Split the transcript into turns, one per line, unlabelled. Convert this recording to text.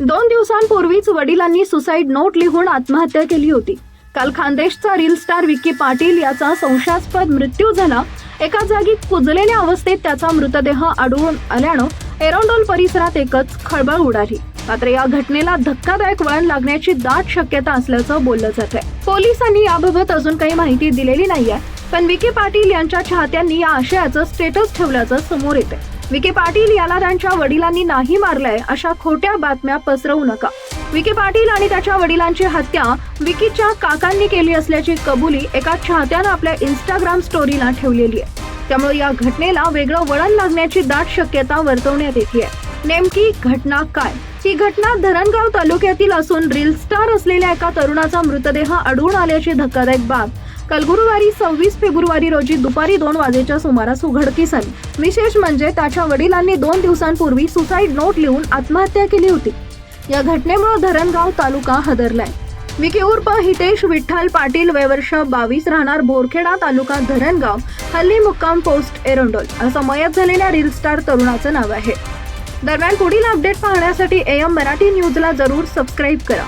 दोन दिवसांपूर्वीच वडिलांनी सुसाईड नोट लिहून आत्महत्या केली होती. काल खानदेशचा रील स्टार विक्की पाटील याचा संशयास्पद मृत्यू झाला. एका जागी कुजलेल्या अवस्थेत त्याचा मृतदेह आढळून आल्यानं एरोंडोल परिसरात एकच खळबळ उडाली. मात्र या घटनेला धक्कादायक वळण लागण्याची दाट शक्यता असल्याचं बोललं जात आहे पोलिसांनी याबाबत अजून काही माहिती दिलेली नाहीये पण विखे पाटील यांच्या चाहत्यांनी या आशयाचं स्टेटस ठेवल्याचं समोर येते विखे पाटील याला त्यांच्या वडिलांनी नाही मारलंय अशा खोट्या बातम्या पसरवू नका. विखे पाटील आणि त्याच्या वडिलांची हत्या विकीच्या काकांनी केली असल्याची कबुली एका चाहत्यानं आपल्या इंस्टाग्राम स्टोरीला ठेवलेली आहे. त्यामुळे या घटनेला वेगळं वळण लागण्याची दाट शक्यता वर्तवण्यात येते नेमकी घटना काय? ही घटना धरणगाव तालुक्यातील असून रील स्टार असलेल्या एका तरुणाचा मृतदेह आढळून आल्याची धक्कादायक बाब काल गुरुवारी सव्वीस फेब्रुवारी रोजी दुपारी दोन वाजेच्या सुमारास उघडकीस आली. विशेष म्हणजे त्याच्या वडिलांनी दोन दिवसांपूर्वी सुसाईड नोट लिहून आत्महत्या केली होती. या घटनेमुळे धरणगाव तालुका हदरलाय. विकी उर्फ हितेश विठ्ठल पाटील वयवर्ष बावीस राहणार बोरखेडा तालुका धरणगाव हल्ली मुक्काम पोस्ट एरोंडोल. असं मयत झालेल्या रील स्टार तरुणाचं नाव आहे. दरम्यान पुढील अपडेट पाहण्यासाठी एम मराठी न्यूजला जरूर सबस्क्राईब करा.